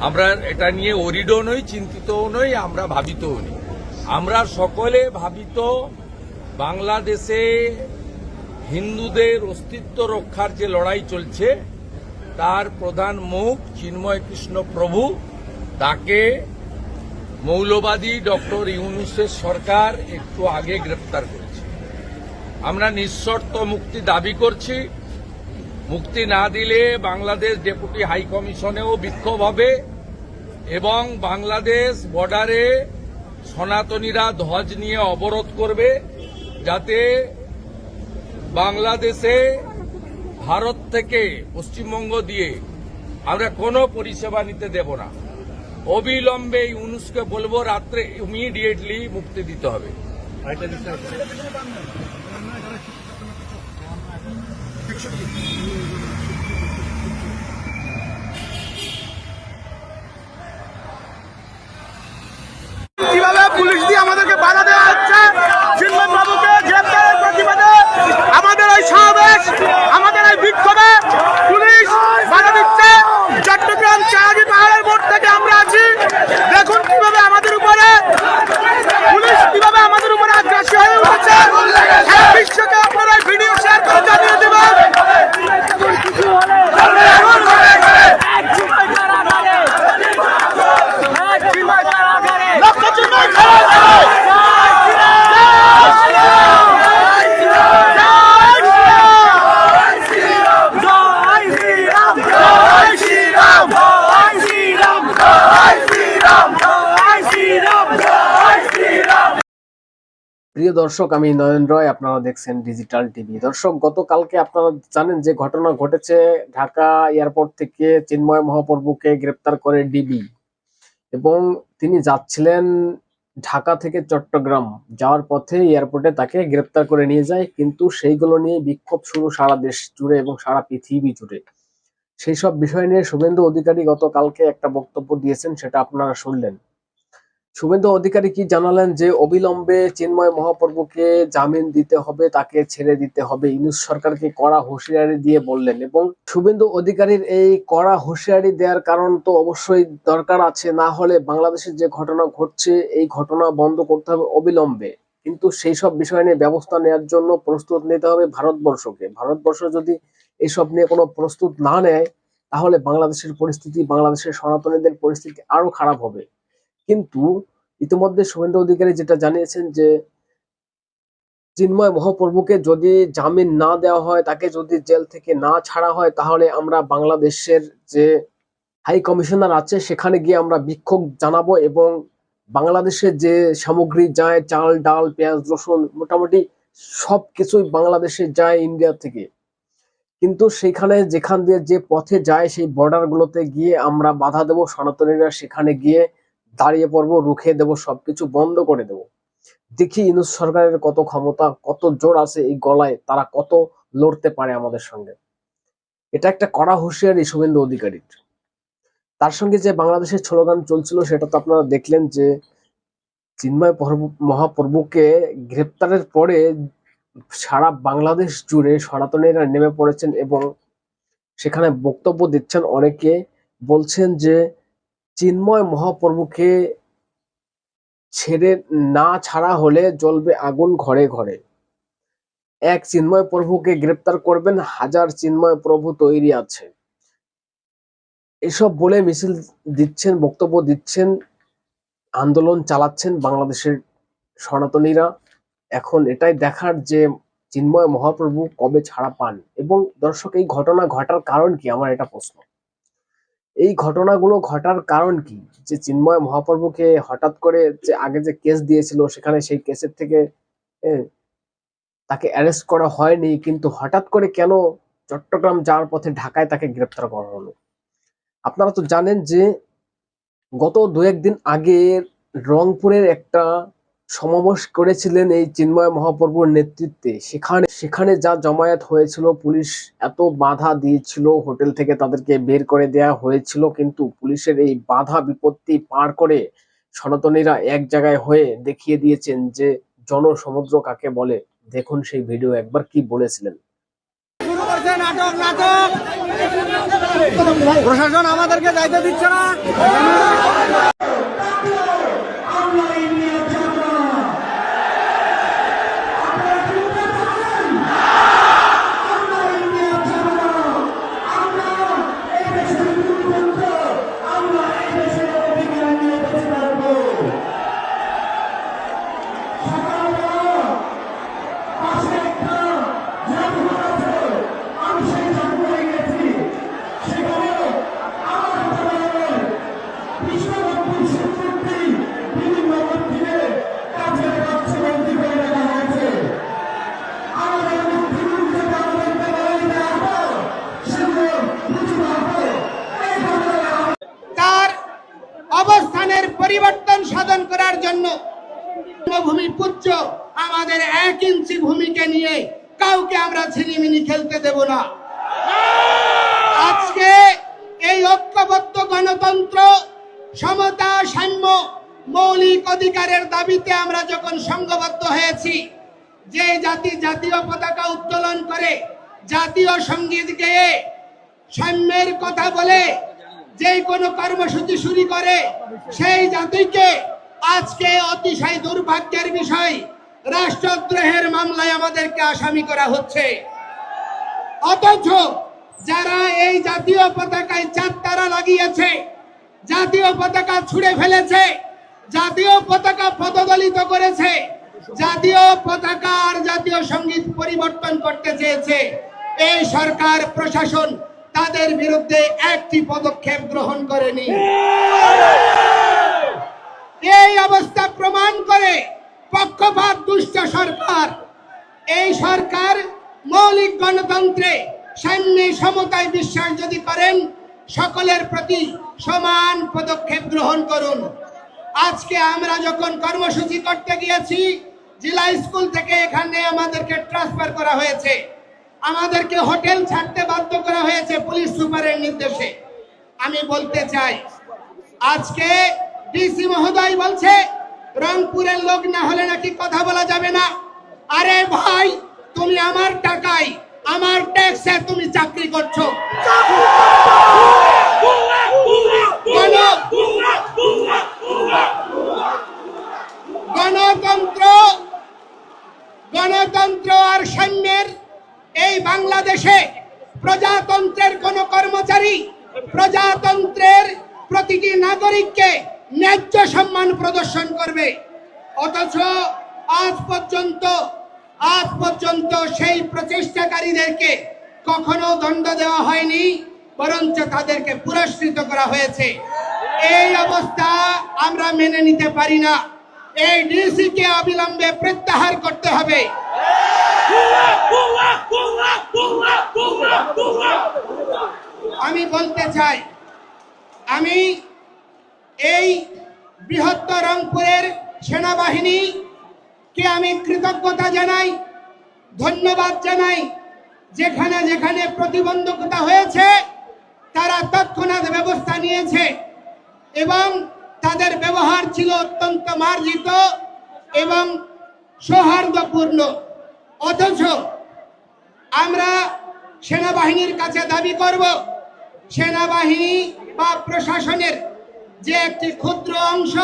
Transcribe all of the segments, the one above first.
আমরা এটা নিয়ে ওরিডও নই, চিন্তিতও নই, আমরা ভাবিতও নই। আমরা সকলে ভাবিত বাংলাদেশে হিন্দুদের অস্তিত্ব রক্ষার যে লড়াই চলছে, তার প্রধান মুখ চিন্ময় কৃষ্ণ প্রভু। তাকে মৌলবাদী ডক্টর ইউনুসের সরকার একটু আগে গ্রেপ্তার করেছে। আমরা নিঃশর্ত মুক্তি দাবি করছি। মুক্তি না দিলে বাংলাদেশ ডেপুটি হাই কমিশনেও বিক্ষোভ হবে এবং বাংলাদেশ বর্ডারে সনাতনীরা ধ্বজ নিয়ে অবরোধ করবে যাতে বাংলাদেশে ভারত থেকে পশ্চিমবঙ্গ দিয়ে আমরা কোনো পরিষেবা নিতে দেব না। অবিলম্বে ইউনুসকে বলব, রাত্রে ইমিডিয়েটলি মুক্তি দিতে হবে আরেকটা বিষয় কীভাবে পুলিশ দিয়ে আমাদেরকে বাধা দেওয়া হচ্ছে চিন্ময় বাবুকে গ্রেপ্তারের প্রতিবাদে আমাদের ওই সমাবেশ আমাদের এই বিক্ষোভে পুলিশ বাধা দিচ্ছে চট্টগ্রাম চাহাজি পাহাড়ের বোর্ড থেকে আমরা আছি দেখুন কীভাবে আমাদের উপরে? পুলিশ কীভাবে আমাদের উপরে আগ্রাসী হয়ে উঠেছে সারা বিশ্বকে আপনারা এই ভিডিও শেয়ার করে জানিয়ে দেবেন লক্ষ্য চিহ্ন খেলা প্রিয় দর্শক, আমি নয়ন রয়, আপনারা দেখছেন ডিজিটাল টিভি দর্শক, গতকালকে আপনারা জানেন যে ঘটনা ঘটেছে ঢাকা এয়ারপোর্ট থেকে চিন্ময় মহাপ্রভুকে গ্রেপ্তার করে ডিবি এবং তিনি যাচ্ছিলেন ঢাকা থেকে চট্টগ্রাম। যাওয়ার পথে এয়ারপোর্টে তাকে গ্রেপ্তার করে নিয়ে যায়, কিন্তু সেইগুলো নিয়ে বিক্ষোভ শুরু সারা দেশ জুড়ে এবং সারা পৃথিবী জুড়ে। সেই সব বিষয় নিয়ে শুভেন্দু অধিকারী গতকালকে একটা বক্তব্য দিয়েছেন, সেটা আপনারা শুনলেন। শুভেন্দু অধিকারী কি জানালেন যে অবিলম্বে চিন্ময় মহাপ্রভুকে জামিন দিতে হবে, তাকে ছেড়ে দিতে হবে? ইউনুস সরকারকে কড়া হুঁশিয়ারি দিয়ে বললেন। এবং শুভেন্দু অধিকারীর এই কড়া হুঁশিয়ারি দেওয়ার কারণ তো অবশ্যই দরকার আছে। না হলে বাংলাদেশের যে ঘটনা ঘটছে, এই ঘটনা বন্ধ করতে হবে অবিলম্বে। কিন্তু সেই সব বিষয় নিয়ে ব্যবস্থা নেওয়ার জন্য প্রস্তুত নিতে হবে ভারতবর্ষকে। ভারতবর্ষ যদি এইসব নিয়ে কোনো প্রস্তুত না নেয়, তাহলে বাংলাদেশের পরিস্থিতি, বাংলাদেশের সনাতনীদের পরিস্থিতি আরও খারাপ হবে। কিন্তু ইতিমধ্যে শুভেন্দু অধিকারী যেটা জানিয়েছেন যে চিন্ময় মহাপ্রভুকে যদি জামিন না দেওয়া হয়, তাকে যদি জেল থেকে না ছাড়া হয়, তাহলে আমরা বাংলাদেশের যে হাই কমিশনার আছে, সেখানে গিয়ে আমরা বিক্ষোভ জানাব এবং বাংলাদেশে যে সামগ্রী যায়, চাল, ডাল, পেঁয়াজ, রসুন, মোটামুটি সব কিছুই বাংলাদেশে যায় ইন্ডিয়া থেকে। কিন্তু সেখানে যেখান দিয়ে যে পথে যায়, সেই বর্ডার গুলোতে গিয়ে আমরা বাধা দেব, সনাতনীরা সেখানে গিয়ে দাঁড়িয়ে পড়ব, রুখে দেব, সবকিছু বন্ধ করে দেব। দেখি ইনুস সরকারের কত ক্ষমতা, কত জোর আছে এই গলায়, তারা কত লড়তে পারে আমাদের সঙ্গে। এটা একটা কড়া হুঁশিয়ারি শুভেন্দু অধিকারীর। তার সঙ্গে যে বাংলাদেশের স্লোগান চলছিল, সেটা তো আপনারা দেখলেন যে চিন্ময় প্রভু- মহাপ্রভুকে গ্রেপ্তারের পরে সারা বাংলাদেশ জুড়ে সনাতনীরা নেমে পড়েছেন এবং সেখানে বক্তব্য দিচ্ছেন। অনেকে বলছেন যে চিন্ময় মহাপ্রভুকে ছেড়ে না ছাড়া হলে জ্বলবে আগুন ঘরে ঘরে। এক চিন্ময় প্রভুকে গ্রেপ্তার করবেন, হাজার চিন্ময় প্রভু তৈরি আছে। এসব বলে মিছিল দিচ্ছেন, বক্তব্য দিচ্ছেন, আন্দোলন চালাচ্ছেন বাংলাদেশের সনাতনীরা। এখন এটাই দেখার যে চিন্ময় মহাপ্রভু কবে ছাড়া পান। এবং দর্শক, এই ঘটনা ঘটার কারণ কি? আমার এটা প্রশ্ন। এই ঘটনাগুলো ঘটার কারণ কি? যে চিন্ময় মহাপ্রভুকে হঠাৎ করে যে আগে যে কেস দিয়েছিল, সেখানে সেই কেসের থেকে তাকে অ্যারেস্ট করা হয়নি, কিন্তু হঠাৎ করে কেন চট্টগ্রাম যাওয়ার পথে ঢাকায় তাকে গ্রেপ্তার করা হলো? আপনারা তো জানেন যে গত দু একদিন আগে রংপুরের একটা সমাবেশ করেছিলেন এই চিন্ময় মহাপ্রভুর নেতৃত্বে। সেখানে সেখানে যা জমায়েত হয়েছিল, পুলিশ এত বাধা দিয়েছিল, হোটেল থেকে তাদেরকে বের করে দেয়া হয়েছিল, কিন্তু পুলিশের এই বাধা বিপত্তি পার করে সনাতনীরা এক জায়গায় হয়ে দেখিয়ে দিয়েছেন যে জনসমুদ্র কাকে বলে। দেখুন সেই ভিডিও একবার কি বলেছিলেন। প্রশাসন আমাদেরকে যাইতে দিচ্ছে না। নিয়ে কাউকে আমরা ছিনিমিনি খেলতে দেব না। আজকে এই ঐক্যবদ্ধ গণতন্ত্র, সমতা, সাম্য, মৌলিক অধিকারের দাবিতে আমরা যখন সংঘবদ্ধ হয়েছি, যে জাতি জাতীয় পতাকা উত্তোলন করে জাতীয় সংগীত গেয়ে সাম্যের কথা বলে যে কোনো কর্মসূচি শুরু করে, সেই জাতিকে আজকে অতিশয় দুর্ভাগ্যের বিষয় রাষ্ট্রদ্রোহের মামলায় আমাদেরকে আসামি করা হচ্ছে। অথচ যারা এই জাতীয় পতাকায় চার তারা লাগিয়েছে, জাতীয় পতাকা ছুঁড়ে ফেলেছে, জাতীয় পতাকা পদদলিত করেছে, জাতীয় পতাকা আর জাতীয় সংগীত পরিবর্তন করতে চেয়েছে। এই সরকার, প্রশাসন তাদের বিরুদ্ধে একটি পদক্ষেপ গ্রহণ করেনি। এই অবস্থা প্রমাণ করে পক্ষপাত দুষ্ট সরকার। এই সরকার মৌলিক গণতন্ত্রে সাম্য সমতায় বিশ্বাস যদি করেন, সকলের প্রতি সমান পদক্ষেপ গ্রহণ করুন। আজকে আমরা যখন কর্মসূচি করতে গিয়েছি, জেলা স্কুল থেকে এখানে আমাদেরকে ট্রান্সফার করা হয়েছে। আমাদেরকে হোটেল ছাড়তে বাধ্য করা হয়েছে পুলিশ সুপারের নির্দেশে। আমি বলতে চাই, আজকে ডিসি মহোদয় বলছে রংপুরের লোক না হলে নাকি কথা বলা যাবে না। আরে ভাই, তুমি আমার টাকায় আমার ট্যাক্সে তুমি চাকরি করছ। গণতন্ত্র গণতন্ত্র আর সৈন্যের এই বাংলাদেশে প্রজাতন্ত্রের কোন কর্মচারী, প্রজাতন্ত্রের প্রতিটি নাগরিককে ন্যায্য সম্মান প্রদর্শন করবে। অথচ আজ পর্যন্ত আজ পর্যন্ত সেই প্রচেষ্টাকারীদেরকে কখনো দণ্ড দেওয়া হয়নি, বরঞ্চ তাদেরকে পুরস্কৃত করা হয়েছে। এই অবস্থা আমরা মেনে নিতে পারি না। এই ডিসিকে অবিলম্বে প্রত্যাহার করতে হবে। আমি বলতে চাই, আমি এই বৃহত্তর রংপুরের সেনাবাহিনী কে আমি কৃতজ্ঞতা জানাই, ধন্যবাদ জানাই। যেখানে যেখানে প্রতিবন্ধকতা হয়েছে, তারা তৎক্ষণাৎ ব্যবস্থা নিয়েছে এবং তাদের ব্যবহার ছিল অত্যন্ত মার্জিত এবং সৌহার্দ্যপূর্ণ। অথচ আমরা সেনাবাহিনীর কাছে দাবি করব, সেনাবাহিনী বা প্রশাসনের যে একটি ক্ষুদ্র অংশ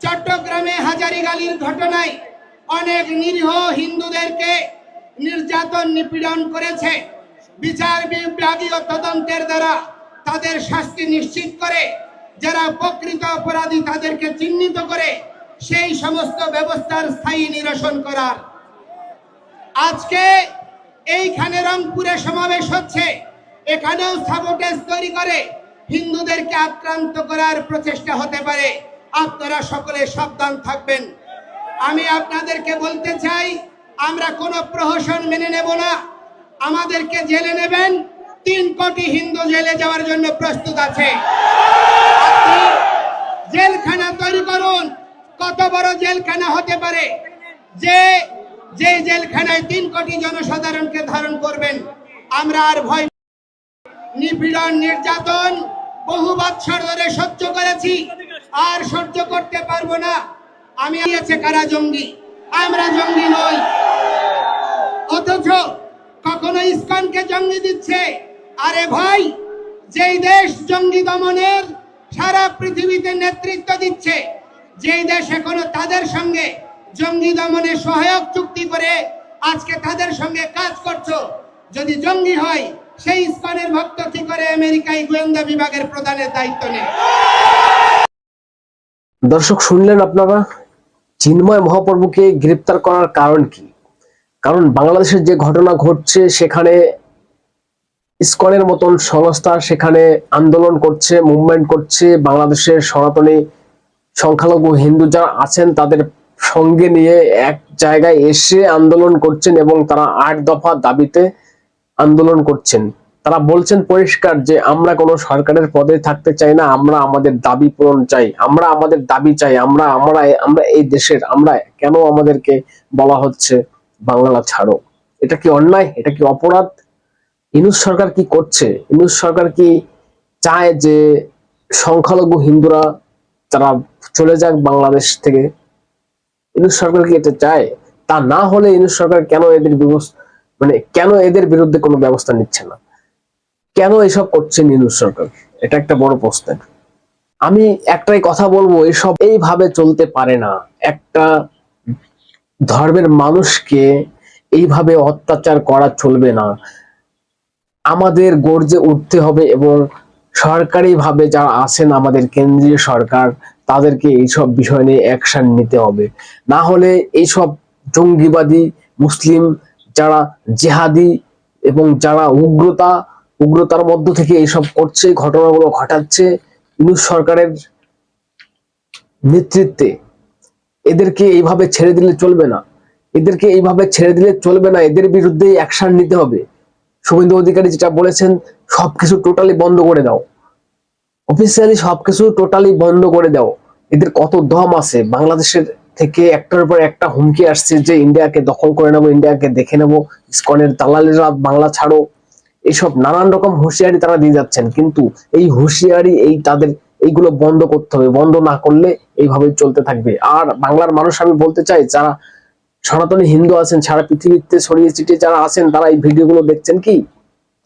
চট্টগ্রামে হাজারিগালির ঘটনায় অনেক নিরীহ হিন্দুদেরকে নির্যাতন নিপীড়ন করেছে। বিচার বিভাগীয় তদন্তের দ্বারা তাদের শাস্তি নিশ্চিত করে, যারা প্রকৃত অপরাধী তাদেরকে চিহ্নিত করে, সেই সমস্ত ব্যবস্থার স্থায়ী নিরসন করার। আজকে এইখানে রংপুরে সমাবেশ হচ্ছে। এখানেও সাবোটেজ তৈরি করে। হিন্দুদেরকে আক্রান্ত করার প্রচেষ্টা হতে পারে। আপনারা সকলে সাবধান থাকবেন। আমি আপনাদেরকে বলতে চাই, আমরা কোনো প্রহসন মেনে নেব না। আমাদেরকে জেলে নেবেন। তিন কোটি হিন্দু জেলে যাওয়ার জন্য প্রস্তুত আছে। জেলখানা তৈরি করুন। কত বড় জেলখানা হতে পারে? যে যে জেলখানায় তিন কোটি জনসাধারণকে ধারণ করবেন। আমরা আর ভয় নিপীড়ন, নির্যাতন বহু বৎসর ধরে সহ্য করেছি, আর সহ্য করতে পারব না। আমি আছে কারা জঙ্গি? আমরা জঙ্গি নই। অথচ কখনো ইসকনকে জঙ্গি দিচ্ছে। আরে ভাই, যেই দেশ জঙ্গি দমনের সারা পৃথিবীতে নেতৃত্ব দিচ্ছে, যেই দেশ এখনও তাদের সঙ্গে জঙ্গি দমনে সহায়ক চুক্তি করে আজকে তাদের সঙ্গে কাজ করছ। যদি জঙ্গি হয় সেই ইসকনের ভক্ত কি করে আমেরিকায় গোয়েন্দা বিভাগের প্রধানের দায়িত্ব নেয়। দর্শক, শুনলেন আপনারা? চিন্ময় মহাপ্রভুকে গ্রেপ্তার করার কারণ কি? কারণ বাংলাদেশের যে ঘটনা ঘটছে, সেখানে ইসকনের মতন সংস্থা সেখানে আন্দোলন করছে, মুভমেন্ট করছে। বাংলাদেশের সনাতনী সংখ্যালঘু হিন্দু যারা আছেন, তাদের সঙ্গে নিয়ে এক জায়গায় এসে আন্দোলন করছেন এবং তারা আট দফা দাবিতে আন্দোলন করছেন। তারা বলছেন পরিষ্কার যে আমরা কোনো সরকারের পদে থাকতে চাই না, আমরা আমাদের দাবি পূরণ চাই, আমরা আমাদের দাবি চাই, আমরা আমরা আমরা এই দেশের, আমরা কেন আমাদেরকে বলা হচ্ছে বাংলা ছাড়ো? এটা কি অন্যায়? এটা কি অপরাধ? ইনুস সরকার কি করছে? ইনুস সরকার কি চায় যে সংখ্যালঘু হিন্দুরা তারা চলে যাক বাংলাদেশ থেকে? ইনুস সরকার কি এটা চায়? তা না হলে ইনুস সরকার কেন এদের ব্যবস্থা মানে কেন এদের বিরুদ্ধে কোনো ব্যবস্থা নিচ্ছে না? কেন এসব করছে ইনুস সরকার? এটা একটা বড় প্রশ্ন আমি একটাই কথা বলব, এসব এইভাবে চলতে পারে না। একটা ধর্মের মানুষকে এইভাবে অত্যাচার করা চলবে না। আমাদের গর্জে উঠতে হবে এবং সরকারি ভাবে যারা আছেন, আমাদের কেন্দ্রীয় সরকার, তাদেরকে এইসব বিষয় নিয়ে অ্যাকশন নিতে হবে। না হলে এইসব জঙ্গিবাদী, মুসলিম যারা জেহাদি এবং যারা উগ্রতা, উগ্রতার মধ্য থেকে এইসব করছে, ঘটনাগুলো ঘটাচ্ছে, ইউনুস সরকারের নেতৃত্বে। এদেরকে এইভাবে ছেড়ে দিলে চলবে না। এদেরকে এইভাবে ছেড়ে দিলে চলবে না। এদের বিরুদ্ধে অ্যাকশন নিতে হবে। শুভেন্দু অধিকারী যেটা বলেছেন, সবকিছু টোটালি বন্ধ করে দাও। অফিসিয়ালি সবকিছু টোটালি বন্ধ করে দাও। এদের কত দম আছে? বাংলাদেশের থেকে একটার পর একটা হুমকি আসছে যে ইন্ডিয়াকে দখল করে নেব, ইন্ডিয়াকে দেখে নেব, ইসকনের দালালেরা বাংলা ছাড়ো এইসব নানান রকম হুঁশিয়ারি তারা দিয়ে যাচ্ছেন। কিন্তু এই হুঁশিয়ারি, এই তাদের, এইগুলো বন্ধ করতে হবে। বন্ধ না করলে এইভাবে চলতে থাকবে। আর বাংলার মানুষ, আমি বলতে চাই, যারা সনাতনী হিন্দু আছেন, সারা পৃথিবীতে ছড়িয়ে ছিটিয়ে যারা আছেন, তারা এই ভিডিওগুলো দেখছেন কি?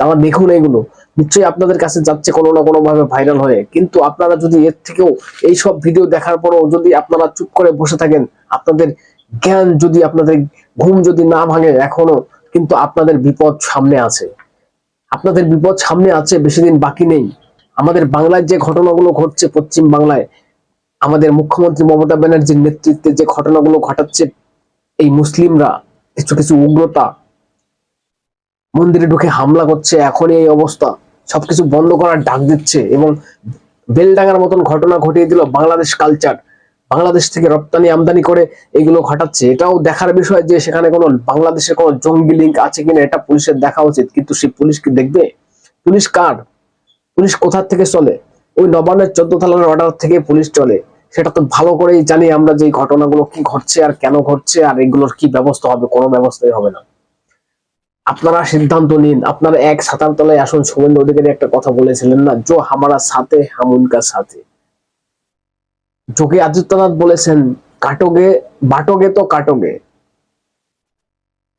তারা দেখুন এগুলো নিশ্চয়ই আপনাদের কাছে যাচ্ছে কোনো না কোনো ভাবে ভাইরাল হয়ে। কিন্তু আপনারা যদি এর থেকেও এই সব ভিডিও দেখার পরও যদি আপনারা চুপ করে বসে থাকেন, আপনাদের জ্ঞান যদি আপনাদের ঘুম যদি না ভাঙে এখনও, কিন্তু আপনাদের বিপদ সামনে আছে। আপনাদের বিপদ সামনে আছে, বেশি দিন বাকি নেই। আমাদের বাংলায় যে ঘটনাগুলো ঘটছে পশ্চিম বাংলায়, আমাদের মুখ্যমন্ত্রী মমতা ব্যানার্জির নেতৃত্বে যে ঘটনাগুলো ঘটাচ্ছে এই মুসলিমরা, কিছু কিছু উগ্রতা, মন্দিরে ঢুকে হামলা করছে এখনই এই অবস্থা। সবকিছু বন্ধ করার ডাক দিচ্ছে এবং বেলডাঙ্গার মতন ঘটনা ঘটিয়ে দিল বাংলাদেশ কালচার বাংলাদেশ থেকে রপ্তানি আমদানি করে এগুলো ঘটাচ্ছে। এটাও দেখার বিষয় যে সেখানে কোনো বাংলাদেশের কোনো জঙ্গি লিঙ্ক আছে কিনা, এটা পুলিশের দেখা উচিত। কিন্তু সেই পুলিশ কি দেখবে? পুলিশ কার? পুলিশ কোথার থেকে চলে? ওই নবান্নের চোদ্দ থালার অর্ডার থেকে পুলিশ চলে। সেটা তো ভালো করেই জানি আমরা যে ঘটনাগুলো কি ঘটছে আর কেন ঘটছে আর এগুলোর কি ব্যবস্থা হবে, কোনো ব্যবস্থাই হবে না। আপনারা সিদ্ধান্ত নিন। আপনারা এক ছাতার তলায় আসুন। শুভেন্দু অধিকারী একটা কথা বলেছিলেন না, জো হামারা সাথে, হাম উনকা সাথে। যোগী আদিত্যনাথ বলেছেন, কাটোগে, বাটোগে তো কাটোগে।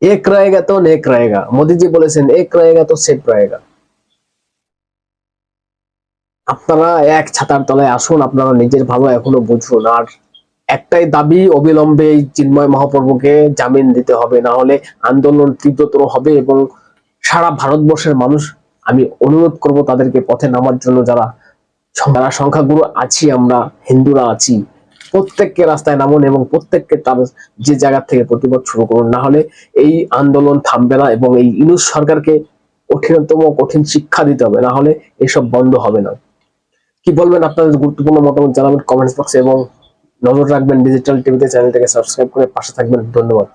এক রয়েগা তো নেক রয়েগা। মোদিজি বলেছেন, এক রয়েগা তো সেফ রয়েগা। আপনারা এক ছাতার তলায় আসুন। আপনারা নিজের ভালো এখনও বুঝুন। আর একটাই দাবি, অবিলম্বে চিন্ময় মহাপ্রভুকে জামিন দিতে হবে। না হলে আন্দোলন তীব্রতর হবে এবং সারা ভারতবর্ষের মানুষ, আমি অনুরোধ করব তাদেরকে পথে নামার জন্য যারা যারা সংখ্যাগুরু আছি, আমরা হিন্দুরা আছি, প্রত্যেককে রাস্তায় নামুন এবং প্রত্যেককে তার যে জায়গা থেকে প্রতিবাদ শুরু করুন। না হলে এই আন্দোলন থামবে না এবং এই ইনুস সরকারকে কঠিনতম কঠিন শিক্ষা দিতে হবে। না হলে এসব বন্ধ হবে না। কি বলবেন আপনাদের গুরুত্বপূর্ণ মতামত জানাবেন কমেন্টস বক্সে এবং নজর রাখবেন ডিজিটাল টিভিতে চ্যানেলটাকে সাবস্ক্রাইব করে পাশে থাকবেন। ধন্যবাদ।